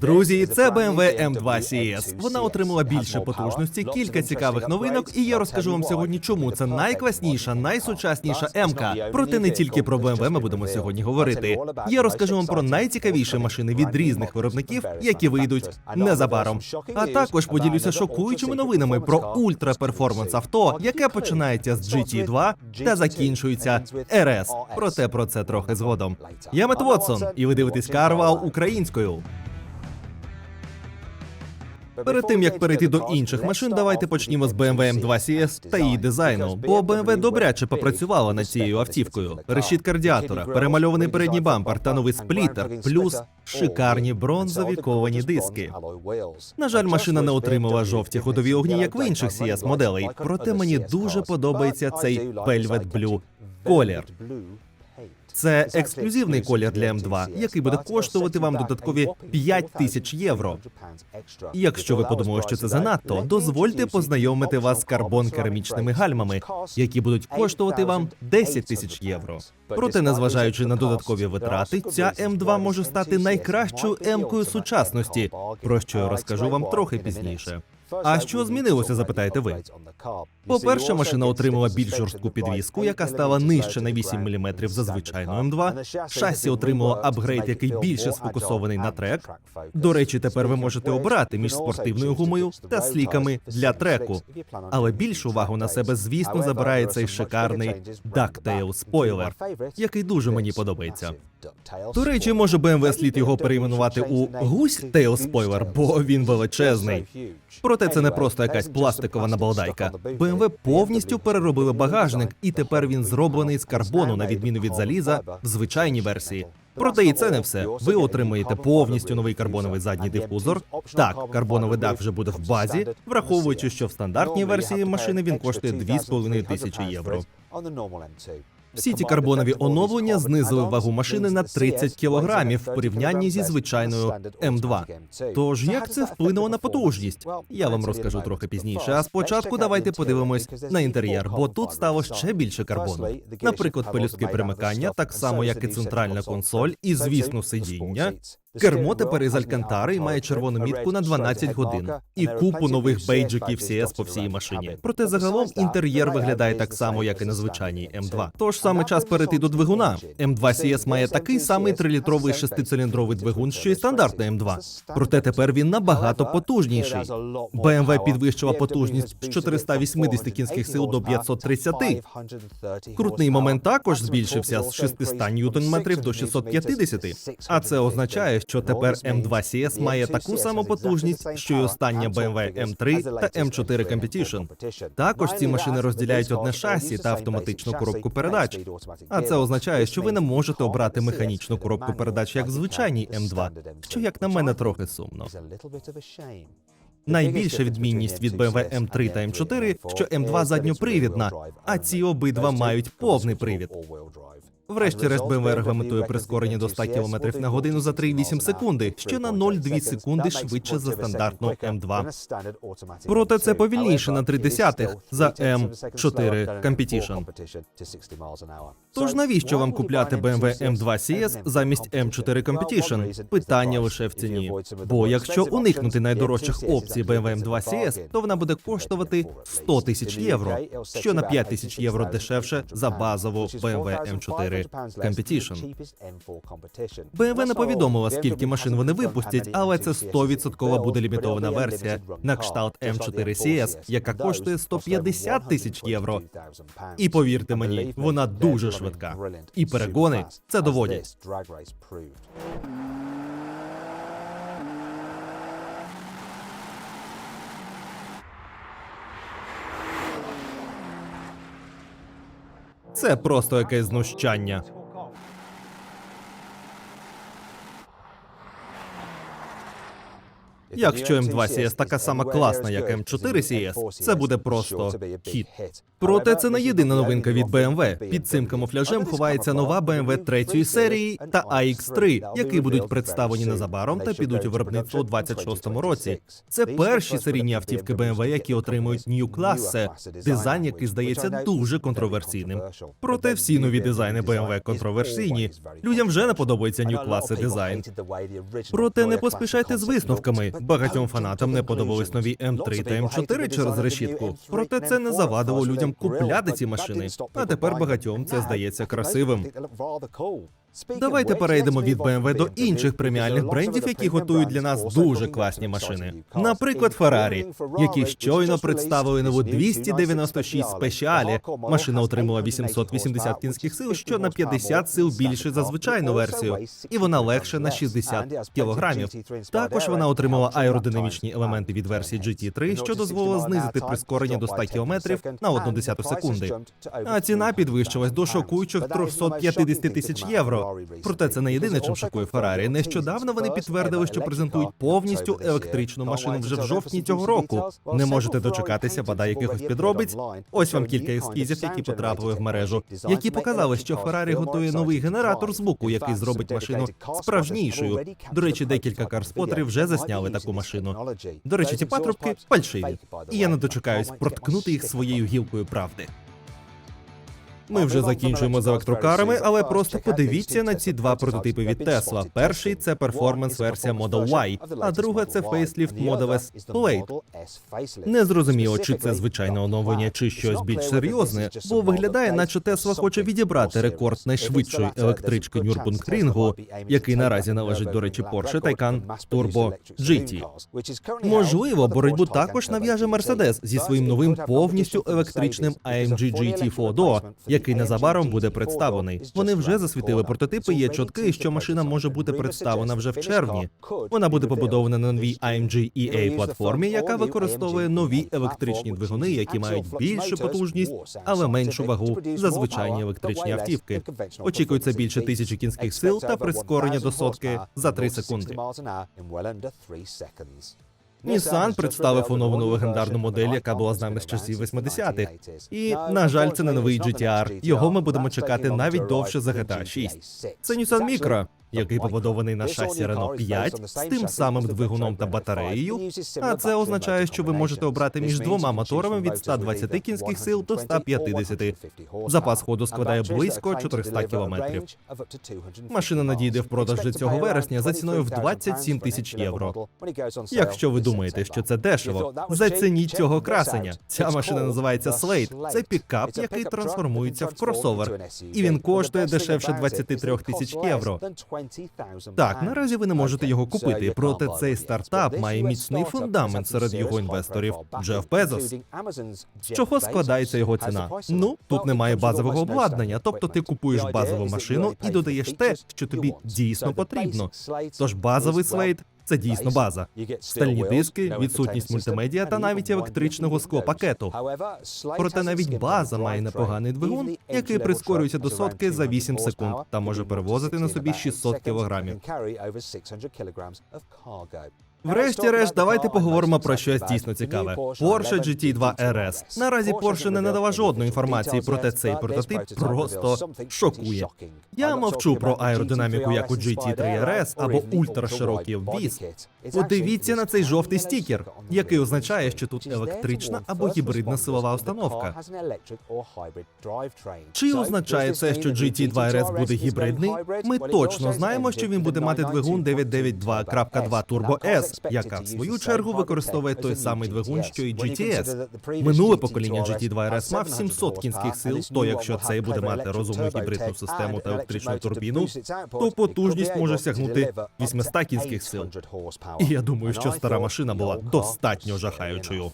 Друзі, це BMW M2 CS. Вона отримала більше потужності, кілька цікавих новинок, і я розкажу вам сьогодні, чому це найкласніша, найсучасніша М-ка. Проте не тільки про BMW ми будемо сьогодні говорити. Я розкажу вам про найцікавіші машини від різних виробників, які вийдуть незабаром. А також поділюся шокуючими новинами про ультра-перформанс авто, яке починається з GT2 та закінчується RS. Проте про це трохи згодом. Я Мет Вотсон, і ви дивитесь Карвал українською. Перед тим як перейти до інших машин, давайте почнімо з BMW M2 CS та її дизайну. Бо BMW добряче попрацювала над цією автівкою. Решітка радіатора, перемальований передній бампер та новий сплітер, плюс шикарні бронзові ковані диски. На жаль, машина не отримала жовті ходові огні, як в інших CS моделей. Проте мені дуже подобається цей Velvet Blue колір. Це ексклюзивний колір для М2, який буде коштувати вам додаткові 5 тисяч євро. І Якщо ви подумали, що це занадто, дозвольте познайомити вас з карбон-керамічними гальмами, які будуть коштувати вам 10 тисяч євро. Проте, незважаючи на додаткові витрати, ця М2 може стати найкращою М-кою сучасності, про що я розкажу вам трохи пізніше. А що змінилося, запитаєте ви? По-перше, машина отримала більш жорстку підвіску, яка стала нижче на 8 мм за звичайну М2. Шасі отримало апгрейд, який більше сфокусований на трек. До речі, тепер ви можете обирати між спортивною гумою та сліками для треку. Але більшу увагу на себе, звісно, забирає цей шикарний Ducktail спойлер, який дуже мені подобається. До речі, може BMW слід його перейменувати у гусь Tail спойлер, бо він величезний. Проте це не просто якась пластикова набалдайка. BMW повністю переробили багажник, і тепер він зроблений з карбону, на відміну від заліза, в звичайній версії. Проте і це не все. Ви отримуєте повністю новий карбоновий задній дифузор. Так, карбоновий дах вже буде в базі, враховуючи, що в стандартній версії машини він коштує 2,5 тисячі євро. Всі ці карбонові оновлення знизили вагу машини на 30 кілограмів в порівнянні зі звичайною М2. Тож як це вплинуло на потужність? Я вам розкажу трохи пізніше. А спочатку давайте подивимось на інтер'єр, бо тут стало ще більше карбону. Наприклад, пелюстки примикання, так само як і центральна консоль, і звісно, сидіння. Кермо тепер із Алькантари і має червону мітку на 12 годин і купу нових бейджиків CS по всій машині. Проте загалом інтер'єр виглядає так само, як і на звичайній М2. Тож саме час перейти до двигуна. М2 CS має такий самий трилітровий шестициліндровий двигун, що й стандартна М2. Проте тепер він набагато потужніший. BMW підвищила потужність з 480 кінських сил до 530. Крутний момент також збільшився з 600 ньютон-метрів до 650. А це означає, що тепер M2 CS має таку саму потужність, що й остання BMW M3 та M4 Competition. Також ці машини розділяють одне шасі та автоматичну коробку передач. А це означає, що ви не можете обрати механічну коробку передач як в звичайній М2, що як на мене трохи сумно. Найбільша відмінність від BMW M3 та M4, що M2 задньопривідна, а ці обидва мають повний привід. Врешті-решт BMW регламентує прискорення до 100 км на годину за 3,8 секунди, що на 0,2 секунди швидше за стандартну М2. Проте це повільніше на 3 десятих за M4 Competition. Тож навіщо вам купляти BMW M2 CS замість M4 Competition? Питання лише в ціні. Бо якщо уникнути найдорожчих опцій BMW M2 CS, то вона буде коштувати 100 тисяч євро, що на 5 тисяч євро дешевше за базову BMW M4 Competition. BMW не повідомила, скільки машин вони випустять, але це 100% буде лімітована версія на кшталт M4 CS, яка коштує 150 тисяч євро. І повірте мені, вона дуже швидка. І перегони це доводять. Це просто якесь знущання. Якщо М2 CS така сама класна, як М4 CS, це буде просто хіт. Проте це не єдина новинка від BMW. Під цим камуфляжем ховається нова BMW третьої серії та AX3, які будуть представлені незабаром та підуть у виробництво у 26-му році. Це перші серійні автівки BMW, які отримують New Class, дизайн, який здається дуже контроверсійним. Проте всі нові дизайни BMW контроверсійні. Людям вже не подобається New Class дизайн. Проте не поспішайте з висновками. Багатьом фанатам не подобались нові М3 та М4 через решітку. Проте це не завадило людям купляти ці машини. А тепер багатьом це здається красивим. Давайте перейдемо від BMW до інших преміальних брендів, які готують для нас дуже класні машини. Наприклад, Ferrari, які щойно представили нову 296 спеціалі. Машина отримала 880 кінських сил, що на 50 сил більше за звичайну версію, і вона легше на 60 кілограмів. Також вона отримала аеродинамічні елементи від версії GT3, що дозволило знизити прискорення до 100 км на 1 десяту секунди. А ціна підвищилась до шокуючих 350 тисяч євро. Проте це не єдине, чим шокує Феррарі. Нещодавно вони підтвердили, що презентують повністю електричну машину вже в жовтні цього року. Не можете дочекатися бодай якихось підробиць. Ось вам кілька ескізів, які потрапили в мережу, які показали, що Феррарі готує новий генератор звуку, який зробить машину справжнішою. До речі, декілька карспотерів вже засняли таку машину. До речі, ці патрубки фальшиві. І я не дочекаюсь проткнути їх своєю гілкою правди. Ми вже закінчуємо з електрокарами, але просто подивіться на ці два прототипи від Tesla. Перший це перформанс-версія Model Y, а друга це фейсліфт Model S Blade. Не зрозуміло, чи це звичайне оновлення, чи щось більш серйозне, бо виглядає, наче Тесла хоче відібрати рекорд найшвидшої електрички Нюрбунгрінгу, який наразі належить, до речі, Porsche Taycan Turbo GT. Можливо, боротьбу також нав'яже Mercedes зі своїм новим повністю електричним AMG GT4 Duo, який незабаром буде представлений. Вони вже засвітили прототипи. Є чутки, що машина може бути представлена вже в червні. Вона буде побудована на новій AMG EA платформі, яка використовує нові електричні двигуни, які мають більшу потужність, але меншу вагу за звичайні електричні автівки. Очікується більше тисячі кінських сил та прискорення до сотки за 3 секунди. Nissan представив оновлену легендарну модель, яка була з нами з часів 80-х. І, на жаль, це не новий GTR. Його ми будемо чекати навіть довше за GTA 6. Це Nissan Micra, який побудований на шасі Renault 5 з тим самим двигуном та батареєю. А це означає, що ви можете обрати між двома моторами від 120 кінських сил до 150. Запас ходу складає близько 400 кілометрів. Машина надійде в продаж вже цього вересня за ціною в 27 тисяч євро. Якщо ви думаєте, що це дешево, зацініть цього красення. Ця машина називається Slate. Це пікап, який трансформується в кросовер. І він коштує дешевше 23 тисяч євро. Так, наразі ви не можете його купити, проте цей стартап має міцний фундамент серед його інвесторів. Джеф Безос. З чого складається його ціна? Ну тут немає базового обладнання, тобто ти купуєш базову машину і додаєш те, що тобі дійсно потрібно. Тож базовий слейд це дійсно база. Стальні диски, відсутність мультимедіа та навіть електричного склопакету. Проте навіть база має непоганий двигун, який прискорюється до сотки за 8 секунд та може перевозити на собі 600 кілограмів. Врешті-решт, давайте поговоримо про щось дійсно цікаве. Porsche GT2 RS. Наразі Porsche не надала жодної інформації, проте цей прототип просто шокує. Я мовчу про аеродинаміку, як у GT3 RS або ультраширокий обвіз. Подивіться на цей жовтий стікер, який означає, що тут електрична або гібридна силова установка. Чи означає це, що GT2 RS буде гібридний? Ми точно знаємо, що він буде мати двигун 992.2 Turbo S, яка в свою чергу використовує той самий двигун, що і GTS. Минуле покоління GT2 RS мав 700 кінських сил. То якщо цей буде мати розумну гібридну систему та електричну турбіну, то потужність може сягнути 800 кінських сил. І я думаю, що стара машина була достатньо жахаючою.